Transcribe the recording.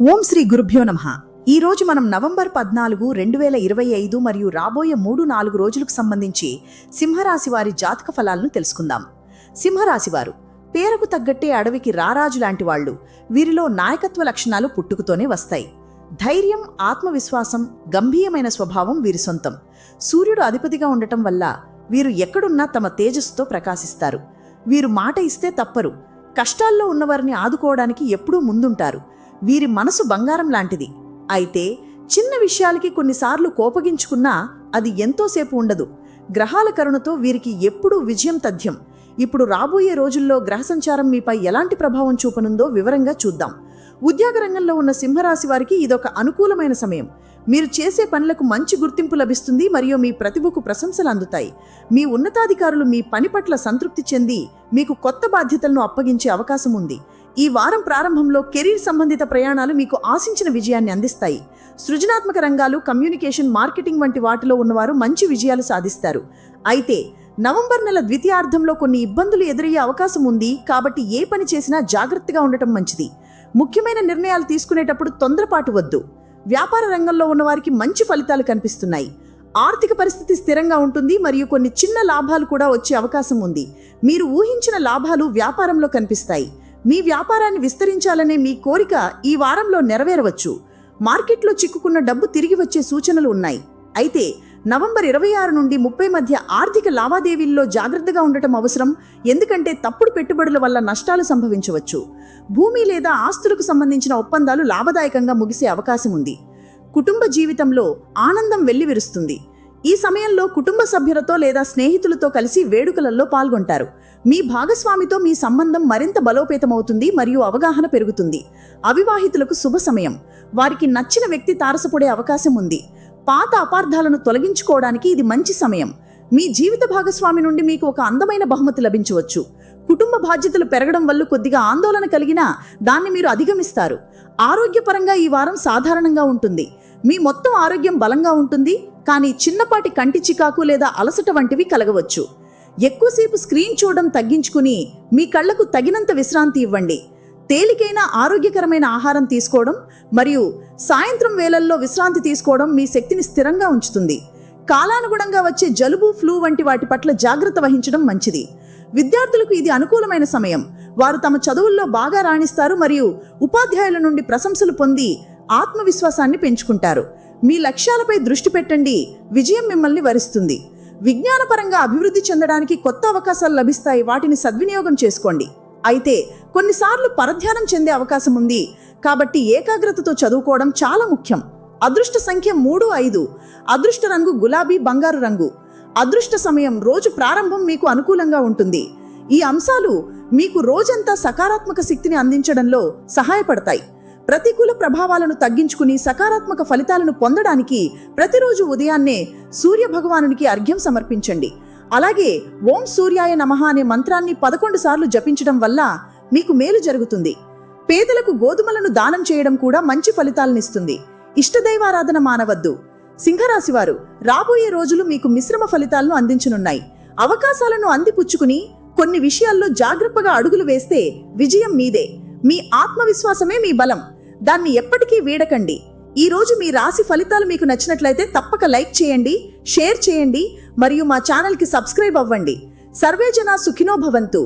ఓం శ్రీ గురుభ్యో నమ. ఈ రోజు మనం నవంబర్ పద్నాలుగు రెండు వేల ఇరవై ఐదు మరియు రాబోయే మూడు నాలుగు రోజులకు సంబంధించి సింహరాశి వారి జాతక ఫలాలను తెలుసుకుందాం. సింహరాశి వారు పేరుకు తగ్గట్టే అడవికి రారాజు లాంటి వాళ్ళు వీరిలో నాయకత్వ లక్షణాలు పుట్టుకతోనే వస్తాయి. ధైర్యం ఆత్మవిశ్వాసం గంభీరమైన స్వభావం వీరి సొంతం. సూర్యుడు అధిపతిగా ఉండటం వల్ల వీరు ఎక్కడున్నా తమ తేజస్సుతో ప్రకాశిస్తారు. వీరు మాట ఇస్తే తప్పరు. కష్టాల్లో ఉన్నవారిని ఆదుకోవడానికి ఎప్పుడూ ముందుంటారు. వీరి మనసు బంగారం లాంటిది. అయితే చిన్న విషయాలకి కొన్నిసార్లు కోపగించుకున్నా అది ఎంతోసేపు ఉండదు. గ్రహాల కరుణతో వీరికి ఎప్పుడూ విజయం తథ్యం. ఇప్పుడు రాబోయే రోజుల్లో గ్రహ సంచారం మీపై ఎలాంటి ప్రభావం చూపనుందో వివరంగా చూద్దాం. ఉద్యోగ రంగంలో ఉన్న సింహరాశి వారికి ఇదొక అనుకూలమైన సమయం. మీరు చేసే పనులకు మంచి గుర్తింపు లభిస్తుంది మరియు మీ ప్రతిభకు ప్రశంసలు అందుతాయి. మీ ఉన్నతాధికారులు మీ పని పట్ల సంతృప్తి చెంది మీకు కొత్త బాధ్యతలను అప్పగించే అవకాశం ఉంది. ఈ వారం ప్రారంభంలో కెరీర్ సంబంధిత ప్రయాణాలు మీకు ఆశించిన విజయాన్ని అందిస్తాయి. సృజనాత్మక రంగాలు కమ్యూనికేషన్ మార్కెటింగ్ వంటి వాటిలో ఉన్నవారు మంచి విజయాలు సాధిస్తారు. అయితే నవంబర్ నెల ద్వితీయార్థంలో కొన్ని ఇబ్బందులు ఎదురయ్యే అవకాశం ఉంది కాబట్టి ఏ పని చేసినా జాగ్రత్తగా ఉండటం మంచిది. ముఖ్యమైన నిర్ణయాలు తీసుకునేటప్పుడు తొందరపాటు వద్దు. వ్యాపార రంగంలో ఉన్నవారికి మంచి ఫలితాలు కనిపిస్తున్నాయి. ఆర్థిక పరిస్థితి స్థిరంగా ఉంటుంది మరియు కొన్ని చిన్న లాభాలు కూడా వచ్చే అవకాశం ఉంది. మీరు ఊహించిన లాభాలు వ్యాపారంలో కనిపిస్తాయి. మీ వ్యాపారాన్ని విస్తరించాలనే మీ కోరిక ఈ వారంలో నెరవేరవచ్చు. మార్కెట్లో చిక్కుకున్న డబ్బు తిరిగి వచ్చే సూచనలు ఉన్నాయి. అయితే నవంబర్ ఇరవై ఆరు నుండి ముప్పై మధ్య ఆర్థిక లావాదేవీల్లో జాగ్రత్తగా ఉండటం అవసరం. ఎందుకంటే తప్పుడు పెట్టుబడుల వల్ల నష్టాలు సంభవించవచ్చు. భూమి లేదా ఆస్తులకు సంబంధించిన ఒప్పందాలు లాభదాయకంగా ముగిసే అవకాశం ఉంది. కుటుంబ జీవితంలో ఆనందం వెల్లివిరుస్తుంది. ఈ సమయంలో కుటుంబ సభ్యులతో లేదా స్నేహితులతో కలిసి వేడుకలలో పాల్గొంటారు. మీ భాగస్వామితో మీ సంబంధం మరింత బలోపేతమవుతుంది మరియు అవగాహన పెరుగుతుంది. అవివాహితులకు శుభ సమయం. వారికి నచ్చిన వ్యక్తి తారసపడే అవకాశం ఉంది. పాత అపార్థాలను తొలగించుకోవడానికి ఇది మంచి సమయం. మీ జీవిత భాగస్వామి నుండి మీకు ఒక అందమైన బహుమతి లభించవచ్చు. కుటుంబ బాధ్యతలు పెరగడం వల్ల కొద్దిగా ఆందోళన కలిగినా దాన్ని మీరు అధిగమిస్తారు. ఆరోగ్యపరంగా ఈ వారం సాధారణంగా ఉంటుంది. మీ మొత్తం ఆరోగ్యం బలంగా ఉంటుంది. కానీ చిన్నపాటి కంటి చికాకు లేదా అలసట వంటివి కలగవచ్చు. ఎక్కువసేపు స్క్రీన్ చూడడం తగ్గించుకుని మీ కళ్ళకు తగినంత విశ్రాంతి ఇవ్వండి. తేలికైన ఆరోగ్యకరమైన ఆహారం తీసుకోవడం మరియు సాయంత్రం వేళల్లో విశ్రాంతి తీసుకోవడం మీ శక్తిని స్థిరంగా ఉంచుతుంది. కాలానుగుణంగా వచ్చే జలుబు ఫ్లూ వంటి వాటి పట్ల జాగ్రత్త వహించడం మంచిది. విద్యార్థులకు ఇది అనుకూలమైన సమయం. వారు తమ చదువుల్లో బాగా రాణిస్తారు మరియు ఉపాధ్యాయుల నుండి ప్రశంసలు పొంది ఆత్మవిశ్వాసాన్ని పెంచుకుంటారు. మీ లక్ష్యాలపై దృష్టి పెట్టండి. విజయం మిమ్మల్ని వరిస్తుంది. విజ్ఞానపరంగా అభివృద్ధి చెందడానికి కొత్త అవకాశాలు లభిస్తాయి. వాటిని సద్వినియోగం చేసుకోండి. అయితే కొన్నిసార్లు పరధ్యానం చెందే అవకాశం ఉంది. కాబట్టి ఏకాగ్రతతో చదువుకోవడం చాలా ముఖ్యం. అదృష్ట సంఖ్య మూడు ఐదు. అదృష్ట రంగు గులాబీ బంగారు రంగు. అదృష్ట సమయం రోజు ప్రారంభం మీకు అనుకూలంగా ఉంటుంది. ఈ అంశాలు మీకు రోజంతా సకారాత్మక శక్తిని అందించడంలో సహాయపడతాయి. ప్రతికూల ప్రభావాలను తగ్గించుకుని సకారాత్మక ఫలితాలను పొందడానికి ప్రతిరోజు ఉదయాన్నే సూర్య భగవానునికి అర్ఘ్యం సమర్పించండి. అలాగే ఓం సూర్యాయ నమః అనే మంత్రాన్ని పదకొండు సార్లు జపించడం వల్ల మీకు మేలు జరుగుతుంది. పేదలకు గోధుమలను దానం చేయడం కూడా మంచి ఫలితాలనిస్తుంది ఇష్టదైవారాధన మానవద్దు. సింహరాశివారు రాబోయే రోజులు మీకు మిశ్రమ ఫలితాలను అందించనున్నాయి. అవకాశాలను అందిపుచ్చుకుని కొన్ని విషయాల్లో జాగ్రత్తగా అడుగులు వేస్తే విజయం మీదే. మీ ఆత్మవిశ్వాసమే మీ బలం. దాన్ని ఎప్పటికీ వీడకండి. ఈ రోజు మీ రాశి ఫలితాలు మీకు నచ్చినట్లయితే తప్పక లైక్ చేయండి షేర్ చేయండి మరియు మా ఛానల్కి సబ్స్క్రైబ్ అవ్వండి. సర్వేజన సుఖినో భవంతు.